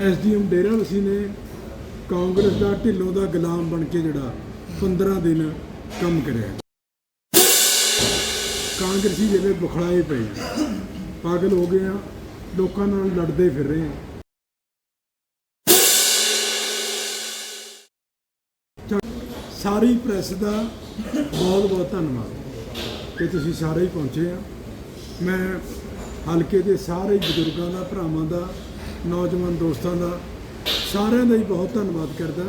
SDM ਡੇਰਾ ਵਸੀ ਨੇ ਕਾਂਗਰਸ ਦਾ ਢਿੱਲੋਂ ਦਾ ਗੁਲਾਮ ਬਣ ਕੇ ਜਿਹੜਾ 15 ਦਿਨ ਕੰਮ ਕਰਿਆ ਕਾਂਗਰਸੀ ਜਿਹੜੇ ਬੁਖਲਾਏ ਪਏ ਆ। ਪਾਗਲ ਹੋ ਗਏ ਆ, ਲੋਕਾਂ ਨਾਲ ਲੜਦੇ ਫਿਰ ਰਹੇ ਆ ਸਾਰੀ ਪ੍ਰੈਸ ਦਾ ਬਹੁਤ ਬਹੁਤ ਧੰਨਵਾਦ ਕਿ ਤੁਸੀਂ ਸਾਰੇ ਹੀ ਪਹੁੰਚੇ ਆ ਮੈਂ ਹਲਕੇ ਦੇ ਸਾਰੇ ਬਜ਼ੁਰਗਾਂ ਦਾ, ਭਰਾਵਾਂ ਦਾ ਨੌਜਵਾਨ ਦੋਸਤਾਂ ਦਾ ਸਾਰਿਆਂ ਦਾ ਹੀ ਬਹੁਤ ਧੰਨਵਾਦ ਕਰਦਾ।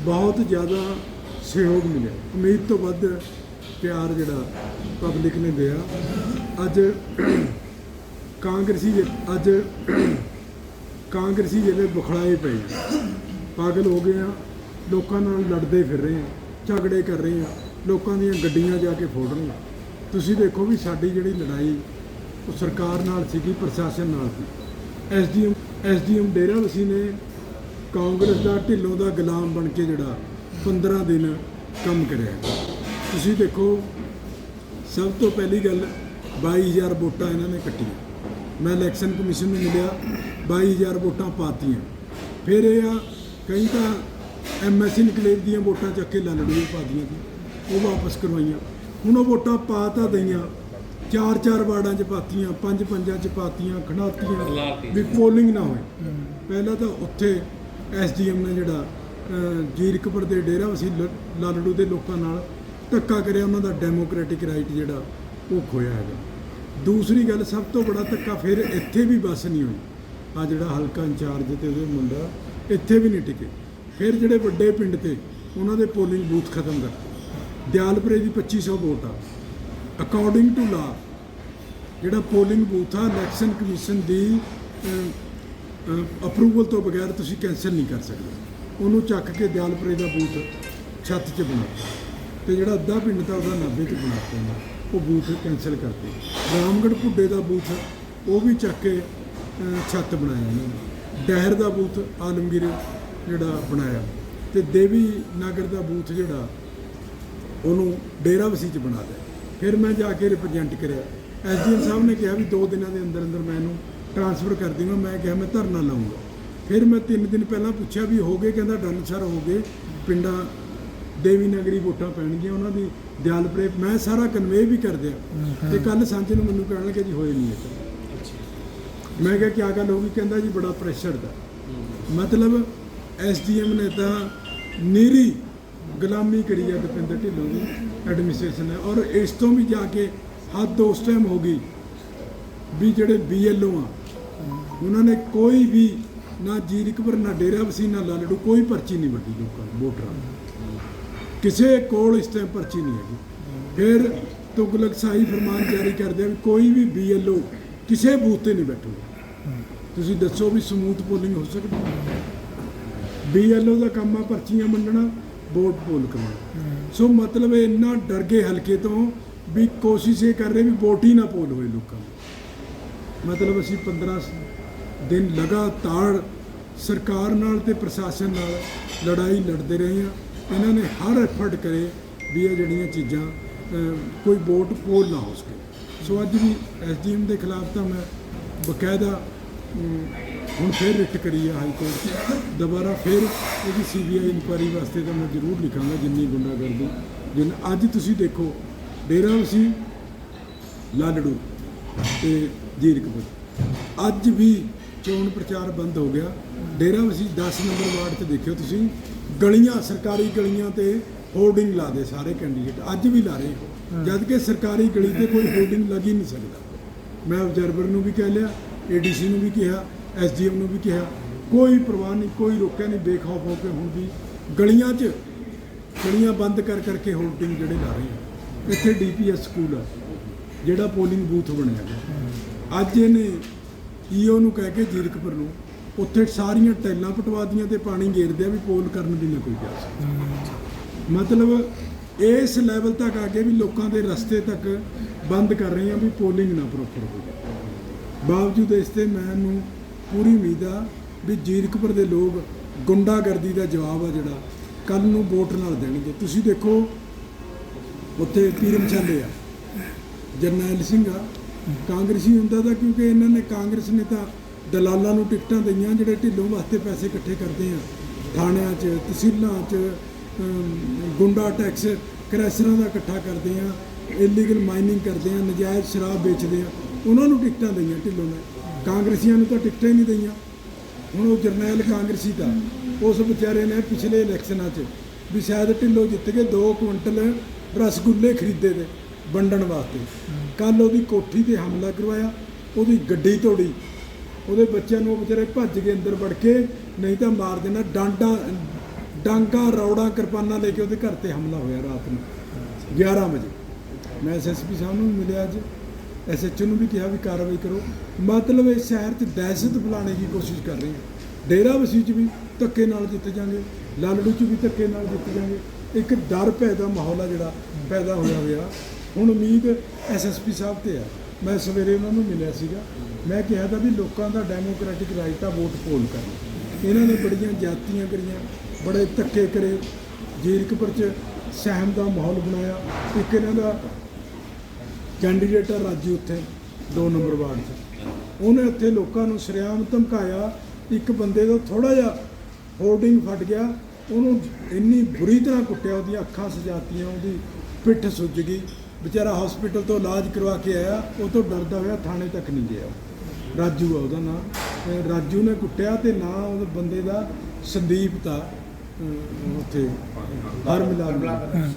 ਬਹੁਤ ਜ਼ਿਆਦਾ ਸਹਿਯੋਗ ਮਿਲਿਆ। ਉਮੀਦ ਤੋਂ ਵੱਧ ਪਿਆਰ ਜਿਹੜਾ ਪਬਲਿਕ ਨੇ ਦਿਆ। ਅੱਜ ਕਾਂਗਰਸੀ ਅੱਜ ਕਾਂਗਰਸੀ ਜਿਹੜੇ ਬੁਖਲਾਏ ਪਏ ਆ। ਪਾਗਲ ਹੋ ਗਏ ਆ। ਲੋਕਾਂ ਨਾਲ ਲੜਦੇ ਫਿਰ ਰਹੇ ਆ। ਝਗੜੇ ਕਰ ਰਹੇ ਆ। ਲੋਕਾਂ ਦੀਆਂ ਗੱਡੀਆਂ ਜਾ ਕੇ ਫੋੜ ਰਹੇ ਆ। ਤੁਸੀਂ ਦੇਖੋ ਵੀ ਸਾਡੀ ਜਿਹੜੀ ਲੜਾਈ ਉਹ ਸਰਕਾਰ ਨਾਲ ਸੀਗੀ, ਪ੍ਰਸ਼ਾਸਨ ਨਾਲ ਸੀ। ਐਸਡੀਐਮ ਐਸਡੀਐਮ ਡੇਰਾ ਵਸੀ ਨੇ ਕਾਂਗਰਸ ਦਾ ਢਿੱਲੋਂ ਦਾ ਗੁਲਾਮ ਬਣ ਕੇ ਜਿਹੜਾ 15 ਦਿਨ ਕੰਮ ਕਰਿਆ। ਤੁਸੀਂ ਦੇਖੋ, ਸਭ ਤੋਂ ਪਹਿਲੀ ਗੱਲ 22000 ਵੋਟਾਂ ਇਹਨਾਂ ਨੇ ਕੱਟੀਆਂ। ਮੈਂ ਇਲੈਕਸ਼ਨ ਕਮਿਸ਼ਨ ਨੂੰ ਮਿਲਿਆ 22000 ਵੋਟਾਂ ਪਾਤੀਆਂ। ਫਿਰ ਇਹ ਆ, ਕਈ ਤਾਂ ਐਮਐਸਸੀ ਨਿਕਲੇਵ ਦੀਆਂ ਵੋਟਾਂ ਚੱਕ ਕੇ ਲੜੜੀਆਂ ਪਾਦੀਆਂ ਸੀ, ਉਹ ਵਾਪਸ ਕਰਵਾਈਆਂ। ਹੁਣ ਉਹ ਵੋਟਾਂ ਪਾ ਤਾਂ ਦਈਆਂ ਚਾਰ ਚਾਰ ਵਾਰਡਾਂ 'ਚ ਪਾਤੀਆਂ ਪੰਜ ਪੰਜਾਂ 'ਚ ਪਾਤੀਆਂ ਖੜਾਤੀਆਂ ਵੀ ਪੋਲਿੰਗ ਨਾ ਹੋਏ। ਪਹਿਲਾਂ ਤਾਂ ਉੱਥੇ ਐਸਡੀਐਮ ਨੇ ਜਿਹੜਾ ਜੀਰਕਪੁਰ ਦੇ ਡੇਰਾ ਵਸੀ ਲਾਲੜੂ ਦੇ ਲੋਕਾਂ ਨਾਲ ਧੱਕਾ ਕਰਿਆ ਉਹਨਾਂ ਦਾ ਡੈਮੋਕ੍ਰੈਟਿਕ ਰਾਈਟ ਜਿਹੜਾ ਉਹ ਖੋਇਆ ਹੈਗਾ। ਦੂਸਰੀ ਗੱਲ ਸਭ ਤੋਂ ਬੜਾ ਧੱਕਾ ਫਿਰ ਇੱਥੇ ਵੀ ਬਸ ਨਹੀਂ ਹੋਈ। ਆ ਜਿਹੜਾ ਹਲਕਾ ਇੰਚਾਰਜ ਤੇ ਉਹਦੇ ਮੁੰਡਾ ਇੱਥੇ ਵੀ ਨਹੀਂ ਟਿਕੇ। ਫਿਰ ਜਿਹੜੇ ਵੱਡੇ ਪਿੰਡ ਤੇ ਉਹਨਾਂ ਦੇ ਪੋਲਿੰਗ ਬੂਥ ਖਤਮ ਕਰ ਦਿਆਲਪੁਰੇ ਦੀ 2500 ਵੋਟ ਆ। ਅਕੋਰਡਿੰਗ ਟੂ ਲਾ ਜਿਹੜਾ ਪੋਲਿੰਗ ਬੂਥ ਆ ਇਲੈਕਸ਼ਨ ਕਮਿਸ਼ਨ ਦੀ ਅਪਰੂਵਲ ਤੋਂ ਬਗੈਰ ਤੁਸੀਂ ਕੈਂਸਲ ਨਹੀਂ ਕਰ ਸਕਦੇ। ਉਹਨੂੰ ਚੱਕ ਕੇ ਦਿਆਲਪੁਰੇ ਦਾ ਬੂਥ ਛੱਤ 'ਚ ਬਣਾ ਤੇ ਜਿਹੜਾ ਅੱਧਾ ਪਿੰਡ ਤਾਂ ਉਹਦਾ ਨਾਭੇ 'ਚ ਬਣਾ ਦਿੱਤਾ ਉਹ ਬੂਥ ਕੈਂਸਲ ਕਰਤੇ ਰਾਮਗੜ੍ਹ ਭੁੱਡੇ ਦਾ ਬੂਥ ਉਹ ਵੀ ਚੱਕ ਕੇ ਛੱਤ ਬਣਾਇਆ ਇਹਨਾਂ ਨੇ ਡਹਿਰ ਦਾ ਬੂਥ ਆਲਮਗੀਰ ਜਿਹੜਾ ਬਣਾਇਆ। ਤੇ ਦੇਵੀ ਨਗਰ ਦਾ ਬੂਥ ਜਿਹੜਾ, ਉਹਨੂੰ ਡੇਰਾ ਵਸੀ ਚ ਬਣਾ ਦਿਆ ਫਿਰ ਮੈਂ ਜਾ ਕੇ ਰਿਪਰੈਜ਼ੈਂਟ ਕਰਿਆ। ਐਸਡੀਐਮ ਸਾਹਿਬ ਨੇ ਕਿਹਾ ਵੀ 2 ਦਿਨਾਂ ਦੇ ਅੰਦਰ ਅੰਦਰ ਮੈਂ ਇਹਨੂੰ ਟ੍ਰਾਂਸਫਰ ਕਰ ਦੇਵਾਂ ਮੈਂ ਕਿਹਾ ਮੈਂ ਧਰਨਾ ਲਾਉਂਗਾ ਫਿਰ ਮੈਂ 3 ਦਿਨ ਪਹਿਲਾਂ ਪੁੱਛਿਆ ਵੀ ਹੋ ਗਏ ਕਹਿੰਦਾ ਡਨ ਸਰ ਹੋ ਗਏ। ਪਿੰਡਾਂ ਦੇਵੀ ਨਗਰੀ ਵੋਟਾਂ ਪੈਣਗੀਆਂ ਉਹਨਾਂ ਦੀ ਦਿਆਲਪੁਰੇ ਮੈਂ ਸਾਰਾ ਕਨਵੇ ਵੀ ਕਰ ਦਿਆ। ਤੇ ਕੱਲ ਸਾਂਝੇ ਨੂੰ ਮੈਨੂੰ ਕਹਿਣ ਲੱਗੇ ਜੀ ਹੋਏ ਨਹੀਂ ਇਹ ਮੈਂ ਕਿਹਾ ਕੀ ਗੱਲ ਹੋ ਗਈ? ਕਹਿੰਦਾ ਜੀ ਬੜਾ ਪ੍ਰੈਸ਼ਰ ਦਾ। ਮਤਲਬ ਐਸਡੀਐਮ ਨੇ ਤਾਂ ਨੀਰੀ ਗੁਲਾਮੀ ਕਰੀ ਹੈ ਦਪਿੰਦਰ ਢਿੱਲੋਂ ਦੀ ਐਡਮਿਨਿਸਟ੍ਰੇਸ਼ਨ ਨੇ। ਔਰ ਇਸ ਤੋਂ ਵੀ ਜਾ ਕੇ ਹੱਦ ਉਸ ਟਾਈਮ ਹੋ ਗਈ ਵੀ ਜਿਹੜੇ ਬੀਐਲਓ ਆ, ਉਹਨਾਂ ਨੇ ਕੋਈ ਵੀ ਨਾ ਜੀਰਕਪੁਰ ਨਾ ਡੇਰਾ ਵਸੀ ਨਾ ਲਾਲੜੂ ਕੋਈ ਪਰਚੀ ਨਹੀਂ ਵੱਡੀ ਲੋਕਾਂ ਨੂੰ, ਵੋਟਰਾਂ ਕਿਸੇ ਕੋਲ ਇਸ ਟਾਈਮ ਪਰਚੀ ਨਹੀਂ ਹੈਗੀ। ਫਿਰ ਤੁਗਲਕ ਸਾਈ ਫਰਮਾਨ ਜਾਰੀ ਕਰਦੇ ਆ ਵੀ ਕੋਈ ਵੀ ਬੀਐਲਓ ਕਿਸੇ ਬੂਥ ਤੇ ਨਹੀਂ ਬੈਠੂਗਾ ਤੁਸੀਂ ਦੱਸੋ ਵੀ ਸਮੂਥ ਪੋਲਿੰਗ ਹੋ ਸਕਦੀ ਬੀਐਲਓ ਦਾ ਕੰਮ ਆ ਪਰਚੀਆਂ ਵੰਡਣਾ। ਵੋਟ ਪੋਲ ਕਰਵਾਉਣਾ ਸੋ ਮਤਲਬ ਇੰਨਾ ਡਰ ਗਏ ਹਲਕੇ ਤੋਂ ਵੀ ਕੋਸ਼ਿਸ਼ ਇਹ ਕਰ ਰਹੇ ਵੀ ਵੋਟ ਹੀ ਨਾ ਪੋਲ ਹੋਏ ਲੋਕਾਂ ਨੂੰ ਮਤਲਬ ਅਸੀਂ 15 ਦਿਨ ਲਗਾਤਾਰ ਸਰਕਾਰ ਨਾਲ ਤੇ ਪ੍ਰਸ਼ਾਸਨ ਨਾਲ ਲੜਾਈ ਲੜਦੇ ਰਹੇ ਹਾਂ। ਇਹਨਾਂ ਨੇ ਹਰ ਐਫਰਟ ਕਰੇ ਵੀ ਇਹ ਜਿਹੜੀਆਂ ਚੀਜ਼ਾਂ ਕੋਈ ਵੋਟ ਪੋਲ ਨਾ ਹੋ ਸਕੇ। ਸੋ ਅੱਜ ਵੀ ਐਸਡੀਐਮ ਦੇ ਖਿਲਾਫ ਤਾਂ ਮੈਂ ਬਕਾਇਦਾ ਹੁਣ ਫਿਰ ਰਿਟ ਕਰੀ ਹੈ ਹਾਈ ਕੋਰਟ। ਦੁਬਾਰਾ ਫਿਰ ਇਹਦੀ ਸੀਬੀਆਈ ਇਨਕੁਆਇਰੀ ਵਾਸਤੇ ਤਾਂ ਮੈਂ ਜ਼ਰੂਰ ਲਿਖਾਂਗਾ ਜਿੰਨੀ ਗੁੰਡਾਗਰਦੀ। ਜਿੰਨ ਅੱਜ ਤੁਸੀਂ ਦੇਖੋ ਡੇਰਾ ਵਸੀ ਲਾਲੜੂ ਤੇ ਜੀਰਕਪੁਰ ਅੱਜ ਵੀ ਚੋਣ ਪ੍ਰਚਾਰ ਬੰਦ ਹੋ ਗਿਆ। ਡੇਰਾ ਵਸੀ 10 ਨੰਬਰ ਵਾਰਡ ਤੇ ਦੇਖਿਓ ਤੁਸੀਂ। ਗਲੀਆਂ ਸਰਕਾਰੀ ਗਲੀਆਂ ਤੇ ਹੋਰਡਿੰਗ ਲਾ ਦੇ ਸਾਰੇ ਕੈਂਡੀਡੇਟ ਅੱਜ ਵੀ ਲਾ ਰਹੇ ਹੋ। ਜਦ ਕਿ ਸਰਕਾਰੀ ਗਲੀ ਤੇ ਕੋਈ ਹੋਰਡਿੰਗ ਲੱਗ ਹੀ ਨਹੀਂ ਸਕਦਾ। ਮੈਂ ਆਬਜ਼ਰਵਰ ਨੂੰ ਵੀ ਕਹਿ ਲਿਆ ਏਡੀਸੀ ਨੂੰ ਵੀ ਕਿਹਾ ਐਸਡੀਐਮ ਨੂੰ ਵੀ ਕਿਹਾ, ਕੋਈ ਪਰਵਾਹ ਨਹੀਂ, ਕੋਈ ਰੋਕਿਆ ਨਹੀਂ, ਬੇਖੌਫ ਹੋ ਕੇ ਹੁਣ ਵੀ ਗਲੀਆਂ 'ਚ, ਗਲੀਆਂ ਬੰਦ ਕਰ ਕਰਕੇ ਹੋਰਡਿੰਗ ਜਿਹੜੇ ਲਾ ਰਹੇ ਆ। ਇੱਥੇ ਡੀਪੀਐਸ ਸਕੂਲ ਆ, ਜਿਹੜਾ ਪੋਲਿੰਗ ਬੂਥ ਬਣਿਆ ਗਿਆ ਅੱਜ ਇਹਨੇ ਈਓ ਨੂੰ ਕਹਿ ਕੇ ਜੀਰਕਪੁਰ ਨੂੰ, ਉੱਥੇ ਸਾਰੀਆਂ ਟੈਲਾਂ ਪਟਵਾਦੀਆਂ ਤੇ ਪਾਣੀ ਗੇਰਦੇ ਆ ਵੀ ਪੋਲ ਕਰਨ ਦੀ ਨਾ ਕੋਈ ਜਾ ਸਕਦਾ ਮਤਲਬ ਇਸ ਲੈਵਲ ਤੱਕ ਆ ਕੇ ਵੀ ਲੋਕਾਂ ਦੇ ਰਸਤੇ ਤੱਕ ਬੰਦ ਕਰ ਰਹੇ ਆ ਵੀ ਪੋਲਿੰਗ ਨਾ ਪ੍ਰੋਪਰ ਹੋਵੇ। ਬਾਵਜੂਦ ਇਸ ਤੇ ਮੈਨੂੰ ਪੂਰੀ ਉਮੀਦ ਆ ਵੀ ਜੀਰਕਪੁਰ ਦੇ ਲੋਕ ਗੁੰਡਾਗਰਦੀ ਦਾ ਜਵਾਬ ਆ ਜਿਹੜਾ ਕੱਲ ਨੂੰ ਵੋਟ ਨਾਲ ਦੇਣਗੇ। ਤੁਸੀਂ ਦੇਖੋ, ਉੱਥੇ ਪੀਰਮ ਚੱਲੇ ਆ, ਜਰਨੈਲ ਸਿੰਘ ਆ। ਕਾਂਗਰਸੀ ਹੁੰਦਾ ਤਾਂ ਕਿਉਂਕਿ ਇਹਨਾਂ ਨੇ ਕਾਂਗਰਸ ਨੇ ਤਾਂ ਦਲਾਲਾਂ ਨੂੰ ਟਿਕਟਾਂ ਦਈਆਂ ਜਿਹੜੇ ਢਿੱਲੋਂ ਵਾਸਤੇ ਪੈਸੇ ਇਕੱਠੇ ਕਰਦੇ ਆ। ਥਾਣਿਆਂ 'ਚ, ਤਹਿਸੀਲਾਂ 'ਚ ਗੁੰਡਾ ਟੈਕਸ ਕ੍ਰੈਸ਼ਰਾਂ ਦਾ ਇਕੱਠਾ ਕਰਦੇ ਆ ਇਲੀਗਲ ਮਾਈਨਿੰਗ ਕਰਦੇ ਆ, ਨਜਾਇਜ਼ ਸ਼ਰਾਬ ਵੇਚਦੇ ਆ। ਉਹਨਾਂ ਨੂੰ ਟਿਕਟਾਂ ਦਈਆਂ ਢਿੱਲੋਂ ਨੇ। ਕਾਂਗਰਸੀਆਂ ਨੂੰ ਤਾਂ ਟਿਕਟਾਂ ਹੀ ਨਹੀਂ ਦਈਆਂ। ਹੁਣ ਉਹ ਜਰਨੈਲ ਕਾਂਗਰਸੀ ਦਾ। ਉਸ ਵਿਚਾਰੇ ਨੇ ਪਿਛਲੇ ਇਲੈਕਸ਼ਨਾਂ 'ਚ ਵੀ ਸ਼ਾਇਦ ਢਿੱਲੋਂ ਜਿੱਤ ਕੇ 2 ਕੁਇੰਟਲ ਰਸਗੁੱਲੇ ਖਰੀਦੇ ਦੇ ਵੰਡਣ ਵਾਸਤੇ। ਕੱਲ ਉਹਦੀ ਕੋਠੀ ਤੇ ਹਮਲਾ ਕਰਵਾਇਆ, ਉਹਦੀ ਗੱਡੀ ਤੋੜੀ। ਉਹਦੇ ਬੱਚਿਆਂ ਨੂੰ ਉਹ ਵਿਚਾਰੇ ਭੱਜ ਕੇ ਅੰਦਰ ਵੜ ਕੇ ਨਹੀਂ ਤਾਂ ਮਾਰ ਦੇਣਾ, ਡਾਂਡਾ, ਡਾਂਗਾ, ਰੌੜਾ, ਕਿਰਪਾਨਾਂ ਲੈ ਕੇ ਉਹਦੇ ਘਰ ਤੇ ਹਮਲਾ ਹੋਇਆ ਰਾਤ ਨੂੰ। 11 ਵਜੇ। ਮੈਂ ਐਸਐਸਪੀ ਸਾਹਿਬ ਨੂੰ ਮਿਲਿਆ ਅੱਜ। ਐਸਐਚਓ ਨੂੰ ਵੀ ਕਿਹਾ ਵੀ ਕਾਰਵਾਈ ਕਰੋ। ਮਤਲਬ ਇਹ ਸ਼ਹਿਰ 'ਚ ਦਹਿਸ਼ਤ ਫੈਲਾਉਣ ਦੀ ਕੋਸ਼ਿਸ਼ ਕਰ ਰਹੇ ਆ। ਡੇਰਾ ਵਸੀ 'ਚ ਵੀ ਧੱਕੇ ਨਾਲ ਜਿੱਤ ਜਾਂਗੇ ਲਾਲੜੂ 'ਚ ਵੀ ਧੱਕੇ ਨਾਲ ਜਿੱਤ ਜਾਂਗੇ ਇੱਕ ਡਰ ਭੈ ਦਾ ਮਾਹੌਲ ਆ ਜਿਹੜਾ ਪੈਦਾ ਹੋਇਆ ਹੋਇਆ। ਹੁਣ ਉਮੀਦ ਐਸਐਸਪੀ ਸਾਹਿਬ ਤੇ ਆ। ਮੈਂ ਸਵੇਰੇ ਉਹਨਾਂ ਨੂੰ ਮਿਲਿਆ ਸੀਗਾ। ਮੈਂ ਕਿਹਾ ਤਾਂ ਵੀ ਲੋਕਾਂ ਦਾ ਡੈਮੋਕ੍ਰੈਟਿਕ ਰਾਈਟ ਆ ਵੋਟ ਪੋਲ ਕਰਨ ਇਹਨਾਂ ਨੇ ਬੜੀਆਂ ਜਾਤੀਆਂ ਕਰੀਆਂ, ਬੜੇ ਧੱਕੇ ਕਰੇ। ਜੀਰਕਪੁਰ 'ਚ ਸਹਿਮ ਦਾ ਮਾਹੌਲ ਬਣਾਇਆ। ਇੱਕ ਇਹਨਾਂ ਦਾ ਕੈਂਡੀਡੇਟ ਆ ਰਾਜੂ ਉੱਥੇ 2 ਨੰਬਰ ਵਾਰਡ 'ਚ ਉਹਨੇ ਉੱਥੇ ਲੋਕਾਂ ਨੂੰ ਸ਼ਰੇਆਮ ਧਮਕਾਇਆ ਇੱਕ ਬੰਦੇ ਦਾ ਥੋੜਾ ਜਿਹਾ ਹੋਰਡਿੰਗ ਫਟ ਗਿਆ ਉਹਨੂੰ ਇੰਨੀ ਬੁਰੀ ਤਰ੍ਹਾਂ ਕੁੱਟਿਆ ਉਹਦੀਆਂ ਅੱਖਾਂ ਸਜਾਤੀਆਂ ਉਹਦੀ ਪਿੱਠ ਸੁੱਜ ਗਈ। ਵਿਚਾਰਾ ਹਸਪੀਟਲ ਤੋਂ ਇਲਾਜ ਕਰਵਾ ਕੇ ਆਇਆ ਉਹ ਤੋਂ ਡਰਦਾ ਹੋਇਆ ਥਾਣੇ ਤੱਕ ਨਹੀਂ ਗਿਆ। ਰਾਜੂ ਆ ਉਹਦਾ ਨਾਮ ਰਾਜੂ ਨੇ ਕੁੱਟਿਆ ਤੇ ਨਾਂ ਉਹਦੇ ਬੰਦੇ ਦਾ ਸੰਦੀਪ ਦਾ ਉੱਥੇ ਹਰ ਮਿਲਾਨ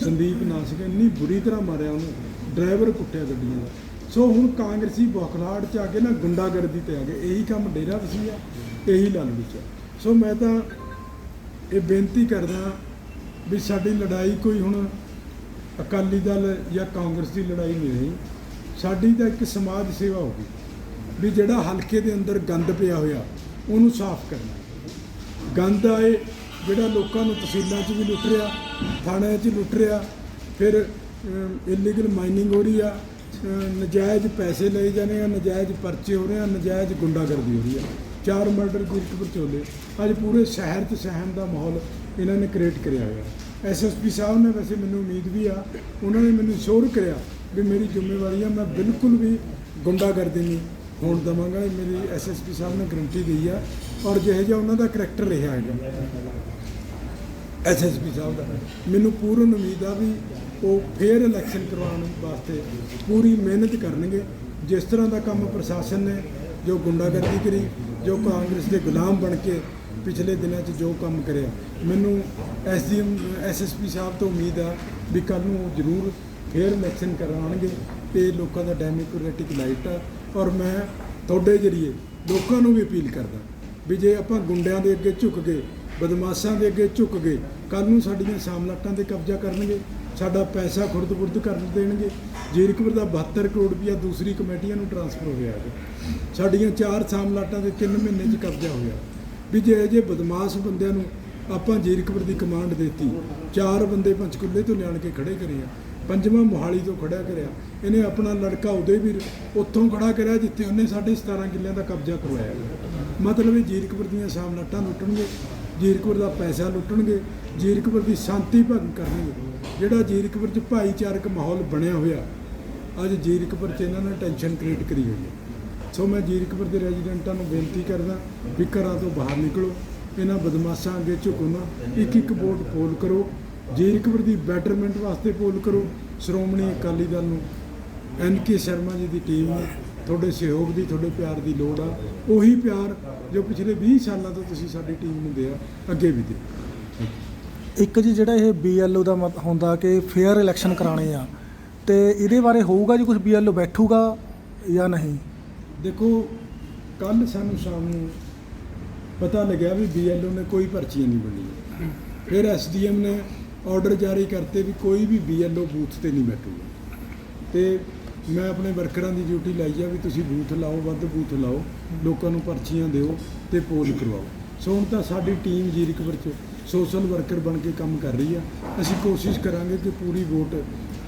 ਸੰਦੀਪ ਨਾਂ ਸੀਗਾ ਇੰਨੀ ਬੁਰੀ ਤਰ੍ਹਾਂ ਮਾਰਿਆ ਉਹਨੂੰ। ਡਰਾਈਵਰ ਕੁੱਟਿਆ ਗੱਡੀਆਂ ਦਾ। ਸੋ ਹੁਣ ਕਾਂਗਰਸੀ ਬੌਖਲਾਹਟ ਚ ਆ ਕੇ ਨਾ ਗੁੰਡਾਗਰਦੀ ਤੇ ਆ ਗਏ। ਇਹੀ ਕੰਮ ਡੇਰਾ ਤੁਸੀਂ ਆ, ਇਹੀ ਲਾਲੂ ਚ ਆ। ਸੋ ਮੈਂ ਤਾਂ ਇਹ ਬੇਨਤੀ ਕਰਦਾ ਵੀ ਸਾਡੀ ਲੜਾਈ ਕੋਈ ਹੁਣ ਅਕਾਲੀ ਦਲ ਜਾਂ ਕਾਂਗਰਸ ਦੀ ਲੜਾਈ ਨਹੀਂ। ਰਹੀ ਸਾਡੀ ਤਾਂ ਇੱਕ ਸਮਾਜ ਸੇਵਾ ਹੋਗੀ ਵੀ ਜਿਹੜਾ ਹਲਕੇ ਦੇ ਅੰਦਰ ਗੰਦ ਪਿਆ ਹੋਇਆ, ਉਹਨੂੰ ਸਾਫ਼ ਕਰਨਾ। ਗੰਦ ਆਏ, ਜਿਹੜਾ ਲੋਕਾਂ ਨੂੰ ਤਹਿਸੀਲਾਂ 'ਚ ਵੀ ਲੁੱਟ ਰਿਹਾ, ਥਾਣਿਆਂ 'ਚ ਲੁੱਟ ਰਿਹਾ, ਫਿਰ ਇਲੀਗਲ ਮਾਈਨਿੰਗ ਹੋ ਰਹੀ ਆ ਅਮ, ਨਜਾਇਜ਼ ਪੈਸੇ ਲਏ ਜਾਣੇ ਆ ਨਜਾਇਜ਼ ਪਰਚੇ ਹੋ ਰਹੇ ਆ ਨਜਾਇਜ਼ ਗੁੰਡਾਗਰਦੀ ਹੋ ਰਹੀ ਆ। ਚਾਰ ਮਰਡਰ ਜਿਰਕਪੁਰ ਚੋਲੇ ਅੱਜ ਪੂਰੇ ਸ਼ਹਿਰ 'ਚ ਸਹਿਮ ਦਾ ਮਾਹੌਲ ਇਹਨਾਂ ਨੇ ਕ੍ਰੀਏਟ ਕਰਿਆ ਹੋਇਆ। ਐਸਐਸਪੀ ਸਾਹਿਬ ਨੇ ਵੈਸੇ ਮੈਨੂੰ ਉਮੀਦ ਵੀ ਆ ਉਹਨਾਂ ਨੇ ਮੈਨੂੰ ਸ਼ੋਰ ਕਰਿਆ ਵੀ ਮੇਰੀ ਜ਼ਿੰਮੇਵਾਰੀ ਆ ਮੈਂ ਬਿਲਕੁਲ ਵੀ ਗੁੰਡਾਗਰਦੀ ਨਹੀਂ ਹੋਣ ਦਵਾਂਗਾ। ਇਹ ਮੇਰੀ ਐਸਐਸਪੀ ਸਾਹਿਬ ਨੇ ਗਰੰਟੀ ਦਿੱਤੀ ਆ ਔਰ ਜਿਹੋ ਜਿਹਾ ਉਹਨਾਂ ਦਾ ਕਰੈਕਟਰ ਰਿਹਾ ਹੈਗਾ। ਐਸਐਸਪੀ ਸਾਹਿਬ ਦਾ। ਮੈਨੂੰ ਪੂਰਨ ਉਮੀਦ ਆ ਵੀ ਉਹ ਫੇਰ ਇਲੈਕਸ਼ਨ ਕਰਵਾਉਣ ਵਾਸਤੇ ਪੂਰੀ ਮਿਹਨਤ ਕਰਨਗੇ। ਜਿਸ ਤਰ੍ਹਾਂ ਦਾ ਕੰਮ ਪ੍ਰਸ਼ਾਸਨ ਨੇ, ਜੋ ਗੁੰਡਾਗਰਦੀ ਕਰੀ, ਜੋ ਕਾਂਗਰਸ ਦੇ ਗੁਲਾਮ ਬਣ ਕੇ ਪਿਛਲੇ ਦਿਨਾਂ 'ਚ ਜੋ ਕੰਮ ਕਰਿਆ। ਮੈਨੂੰ ਐਸਡੀਐਮ ਐਸਐਸਪੀ ਸਾਹਿਬ ਤੋਂ ਉਮੀਦ ਆ ਵੀ ਕੱਲ ਨੂੰ ਉਹ ਜ਼ਰੂਰ ਫੇਰ ਇਲੈਕਸ਼ਨ ਕਰਵਾਉਣਗੇ ਤੇ ਲੋਕਾਂ ਦਾ ਡੈਮੋਕ੍ਰੈਟਿਕ ਲਾਈਟ ਆ। ਔਰ ਮੈਂ ਤੁਹਾਡੇ ਜਰੀਏ ਲੋਕਾਂ ਨੂੰ ਵੀ ਅਪੀਲ ਕਰਦਾ ਵੀ ਜੇ ਆਪਾਂ ਗੁੰਡਿਆਂ ਦੇ ਅੱਗੇ ਝੁਕ ਕੇ ਬਦਮਾਸ਼ਾਂ ਦੇ ਅੱਗੇ ਝੁਕ ਗਏ। ਕੱਲ ਨੂੰ ਸਾਡੀਆਂ ਸਾਮਲਾਟਾਂ ਤੇ ਕਬਜ਼ਾ ਕਰਨਗੇ। ਸਾਡਾ ਪੈਸਾ ਖੁਰਦ-ਬੁਰਦ ਕਰ ਦੇਣਗੇ। ਜੀਰਕਪੁਰ ਦਾ 72 ਕਰੋੜ ਰੁਪਇਆ ਦੂਸਰੀ ਕਮੇਟੀਆਂ ਨੂੰ ਟ੍ਰਾਂਸਫਰ ਹੋਇਆ ਹੈ। ਸਾਡੀਆਂ ਚਾਰ ਸਾਮਲਾਟਾਂ ਦੇ 3 ਮਹੀਨੇ 'ਚ ਕਬਜ਼ਾ ਹੋਇਆ। ਵੀ ਜੇ ਜੇ ਬਦਮਾਸ਼ ਬੰਦਿਆਂ ਨੂੰ ਆਪਾਂ ਜੀਰਕਪੁਰ ਦੀ ਕਮਾਂਡ ਦਿੱਤੀ, ਚਾਰ ਬੰਦੇ ਪੰਚਕੁੱਲੇ ਤੋਂ ਲਿਆਣ ਕੇ ਖੜੇ ਕਰੇ ਆ, ਪੰਜਵਾਂ ਮੋਹਾਲੀ ਤੋਂ ਖੜਾ ਕਰਿਆ, ਇਹਨੇ ਆਪਣਾ ਲੜਕਾ ਉਹਦੇ ਵੀ ਉੱਥੋਂ ਖੜਾ ਕਰਿਆ ਜਿੱਥੇ ਉਹਨੇ ਸਾਡੇ 17 ਕਿੱਲਿਆਂ ਦਾ ਕਬਜ਼ਾ ਕਰਵਾਇਆ। ਮਤਲਬ ਇਹ ਜੀਰਕਪੁਰ ਦੀਆਂ ਸਾਮਲਾਟਾਂ ਲੁੱਟਣਗੇ। ਜੀਰਕਪੁਰ ਦਾ ਪੈਸਾ ਲੁੱਟਣਗੇ, ਜੀਰਕਪੁਰ ਦੀ ਸ਼ਾਂਤੀ ਭੰਗ ਕਰਨਗੇ। ਜਿਹੜਾ ਜੀਰਕਪੁਰ 'ਚ ਭਾਈਚਾਰਕ ਮਾਹੌਲ ਬਣਿਆ ਹੋਇਆ, ਅੱਜ ਜੀਰਕਪੁਰ 'ਚ ਇਹਨਾਂ ਨੇ ਟੈਨਸ਼ਨ ਕ੍ਰੀਏਟ ਕਰੀ ਹੋਈ ਹੈ। ਸੋ ਮੈਂ ਜੀਰਕਪੁਰ ਦੇ ਰੈਜ਼ੀਡੈਂਟਾਂ ਨੂੰ ਬੇਨਤੀ ਕਰਦਾ ਵੀ ਘਰਾਂ ਤੋਂ ਬਾਹਰ ਨਿਕਲੋ, ਇਹਨਾਂ ਬਦਮਾਸ਼ਾਂ ਅੱਗੇ ਝੁਕੋ ਨਾ ਇੱਕ ਇੱਕ ਵੋਟ ਪੋਲ ਕਰੋ, ਜੀਰਕਪੁਰ ਦੀ ਬੈਟਰਮੈਂਟ ਵਾਸਤੇ ਪੋਲ ਕਰੋ। ਸ਼੍ਰੋਮਣੀ ਅਕਾਲੀ ਦਲ ਨੂੰ ਐਨ ਕੇ ਸ਼ਰਮਾ ਜੀ ਦੀ ਟੀਮ ਨੂੰ ਤੁਹਾਡੇ ਸਹਿਯੋਗ ਦੀ ਤੁਹਾਡੇ ਪਿਆਰ ਦੀ ਲੋੜ ਆ। ਉਹੀ ਪਿਆਰ ਜੋ ਪਿਛਲੇ 20 ਸਾਲਾਂ ਤੋਂ ਤੁਸੀਂ ਸਾਡੀ ਟੀਮ ਨੂੰ ਦਿਆ ਅੱਗੇ ਵੀ ਦਿਓ। ਇੱਕ ਜੀ ਜਿਹੜਾ ਇਹ ਬੀਐਲਓ ਦਾ ਮਤ ਹੁੰਦਾ ਕਿ ਫੇਅਰ ਇਲੈਕਸ਼ਨ ਕਰਾਣੇ ਆ ਤੇ ਇਹਦੇ ਬਾਰੇ ਹੋਊਗਾ ਜੀ ਕੁਝ ਬੀਐਲਓ ਬੈਠੂਗਾ ਜਾਂ ਨਹੀਂ? ਦੇਖੋ ਕੱਲ ਸਾਨੂੰ ਸ਼ਾਮ ਨੂੰ ਪਤਾ ਲੱਗਿਆ ਵੀ ਬੀਐਲਓ ਨੇ ਕੋਈ ਪਰਚੀਆਂ ਨਹੀਂ ਬਣੀਆਂ। ਫਿਰ ਐਸਡੀਐਮ ਨੇ ਆਰਡਰ ਜਾਰੀ ਕਰਤੇ ਵੀ ਕੋਈ ਵੀ ਬੀਐਲਓ ਬੂਥ ਤੇ ਨਹੀਂ ਬੈਠੂਗਾ। ਤੇ ਮੈਂ ਆਪਣੇ ਵਰਕਰਾਂ ਦੀ ਡਿਊਟੀ ਲਾਈ ਆ ਵੀ ਤੁਸੀਂ ਬੂਥ ਲਾਓ, ਵੱਧ ਬੂਥ ਲਾਓ, ਲੋਕਾਂ ਨੂੰ ਪਰਚੀਆਂ ਦਿਓ ਤੇ ਪੋਲ ਕਰਵਾਓ। ਸੋ ਹੁਣ ਤਾਂ ਸਾਡੀ ਟੀਮ ਜੀਰਕਪੁਰ ਚ ਸੋਸ਼ਲ ਵਰਕਰ ਬਣ ਕੇ ਕੰਮ ਕਰ ਰਹੀ ਆ। ਅਸੀਂ ਕੋਸ਼ਿਸ਼ ਕਰਾਂਗੇ ਕਿ ਪੂਰੀ ਵੋਟ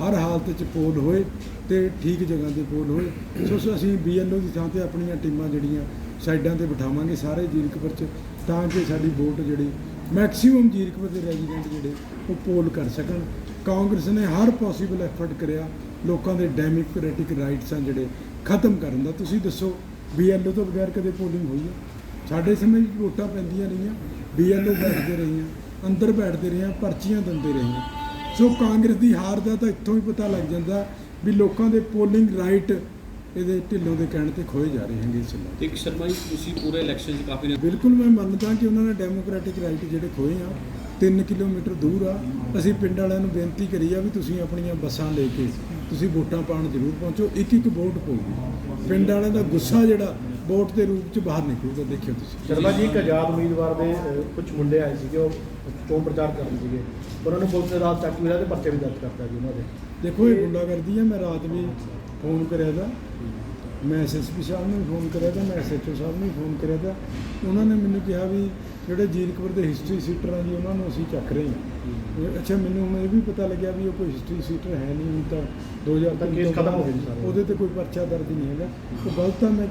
ਹਰ ਹਾਲਤ 'ਚ ਪੋਲ ਹੋਏ ਤੇ ਠੀਕ ਜਗ੍ਹਾ ਤੇ ਪੋਲ ਹੋਏ। ਸੋ ਸੋ, ਅਸੀਂ ਬੀਐਲਓ ਦੀ ਥਾਂ ਤੇ ਆਪਣੀਆਂ ਟੀਮਾਂ ਜਿਹੜੀਆਂ ਸਾਈਡਾਂ ਤੇ ਬਿਠਾਵਾਂਗੇ ਸਾਰੇ ਜੀਰਕਪੁਰ 'ਚ, ਤਾਂ ਕਿ ਸਾਡੀ ਵੋਟ ਜਿਹੜੀ ਮੈਕਸਿਮਮ ਜੀਰਕਪੁਰ ਦੇ ਰੈਜ਼ੀਡੈਂਟ ਜਿਹੜੇ ਉਹ ਪੋਲ ਕਰ ਸਕਣ। ਕਾਂਗਰਸ ਨੇ ਹਰ ਪੋਸੀਬਲ ਐਫਰਟ ਕਰਿਆ ਲੋਕਾਂ ਦੇ ਡੈਮੋਕ੍ਰੈਟਿਕ ਰਾਈਟਸ ਆ ਜਿਹੜੇ ਖਤਮ ਕਰਨ ਦਾ। ਤੁਸੀਂ ਦੱਸੋ ਬੀਐਲਓ ਤੋਂ ਬਗੈਰ ਕਦੇ ਪੋਲਿੰਗ ਹੋਈ ਹੈ ਸਾਡੇ ਸਮੇਂ ਵਿੱਚ ਵੋਟਾਂ ਪੈਂਦੀਆਂ ਰਹੀਆਂ ਬੀਐਲਓ ਬੈਠਦੇ ਰਹੀਆਂ ਅੰਦਰ ਬੈਠਦੇ ਰਹੇ ਪਰਚੀਆਂ ਦਿੰਦੇ ਰਹੇ ਸੋ ਕਾਂਗਰਸ ਦੀ ਹਾਰ ਦਾ ਤਾਂ ਇੱਥੋਂ ਹੀ ਪਤਾ ਲੱਗ ਜਾਂਦਾ ਵੀ ਲੋਕਾਂ ਦੇ ਪੋਲਿੰਗ ਰਾਈਟ ਇਹਦੇ ਢਿੱਲੋਂ ਦੇ ਕਹਿਣ ਤੇ ਖੋਏ ਜਾ ਰਹੇ ਹੈਗੇ ਇਸ ਤੇ ਇੱਕ ਸ਼ਰਮਾ ਜੀ ਤੁਸੀਂ ਪੂਰੇ ਇਲੈਕਸ਼ਨ 'ਚ ਕਾਫੀ ਨੇ ਬਿਲਕੁਲ ਮੈਂ ਮੰਨਦਾ ਕਿ ਉਹਨਾਂ ਨੇ ਡੈਮੋਕ੍ਰੈਟਿਕ ਰਾਈਟ ਜਿਹੜੇ ਖੋਏ ਆ 3 ਕਿਲੋਮੀਟਰ ਦੂਰ ਆ। ਅਸੀਂ ਪਿੰਡ ਵਾਲਿਆਂ ਨੂੰ ਬੇਨਤੀ ਕਰੀ ਆ ਵੀ ਤੁਸੀਂ ਆਪਣੀਆਂ ਬੱਸਾਂ ਲੈ ਕੇ ਤੁਸੀਂ ਵੋਟਾਂ ਪਾਉਣ ਜ਼ਰੂਰ ਪਹੁੰਚੋ ਇੱਕ ਇੱਕ ਵੋਟ ਪਊਗੀ। ਪਿੰਡ ਵਾਲਿਆਂ ਦਾ ਗੁੱਸਾ ਜਿਹੜਾ ਵੋਟ ਦੇ ਰੂਪ ਚ ਬਾਹਰ ਨਿਕਲੂਗਾ ਦੇਖਿਓ ਤੁਸੀਂ। ਸ਼ਰਮਾ ਜੀ ਇੱਕ ਆਜ਼ਾਦ ਉਮੀਦਵਾਰ ਦੇ ਕੁਝ ਮੁੰਡੇ ਆਏ ਸੀਗੇ ਉਹ ਚੋਣ ਪ੍ਰਚਾਰ ਕਰਨ ਸੀਗੇ। ਉਹਨਾਂ ਨੂੰ ਪੁਲਿਸ ਨੇ ਰਾਤ ਚੱਕ ਮਿਲਿਆ ਤੇ ਪਰਚੇ ਵੀ ਦਰਜ ਕਰਤਾ ਜੀ ਉਹਨਾਂ ਦੇ। ਦੇਖੋ ਇਹ ਗੁੰਡਾਗਰਦੀ ਆ ਮੈਂ ਰਾਤ ਵੀ ਫੋਨ ਕਰਿਆ ਦਾ। ਮੈਂ ਐਸਐਸਪੀ ਸਾਹਿਬ ਨੂੰ ਫੋਨ ਕਰਿਆ ਤਾਂ ਮੈਂ ਐਸਐਚਓ ਸਾਹਿਬ ਨੂੰ ਫੋਨ ਕਰਿਆ ਤਾਂ ਉਹਨਾਂ ਨੇ ਮੈਨੂੰ ਕਿਹਾ ਵੀ ਜਿਹੜੇ ਜੀਰਕਪੁਰ ਦੇ ਹਿਸਟਰੀ ਸੀਟਰ ਆ ਜੀ ਉਹਨਾਂ ਨੂੰ ਅਸੀਂ ਚੱਕ ਰਹੇ ਹਾਂ। ਅੱਛਾ ਮੈਨੂੰ ਹੁਣ ਇਹ ਵੀ ਪਤਾ ਲੱਗਿਆ ਵੀ ਉਹ ਕੋਈ ਹਿਸਟਰੀ ਸੀਟਰ ਹੈ ਨਹੀਂ ਹੁਣ ਤਾਂ 2000 ਤਾਂ ਕੇਸ ਖਤਮ ਹੋ ਗਏ ਜੀ ਸਾਰੇ। ਉਹਦੇ ਤੇ ਕੋਈ ਪਰਚਾ ਦਰਜ ਨਹੀਂ ਹੈਗਾ। ਉਹ ਗਲਤ ਆ ਮੈਂ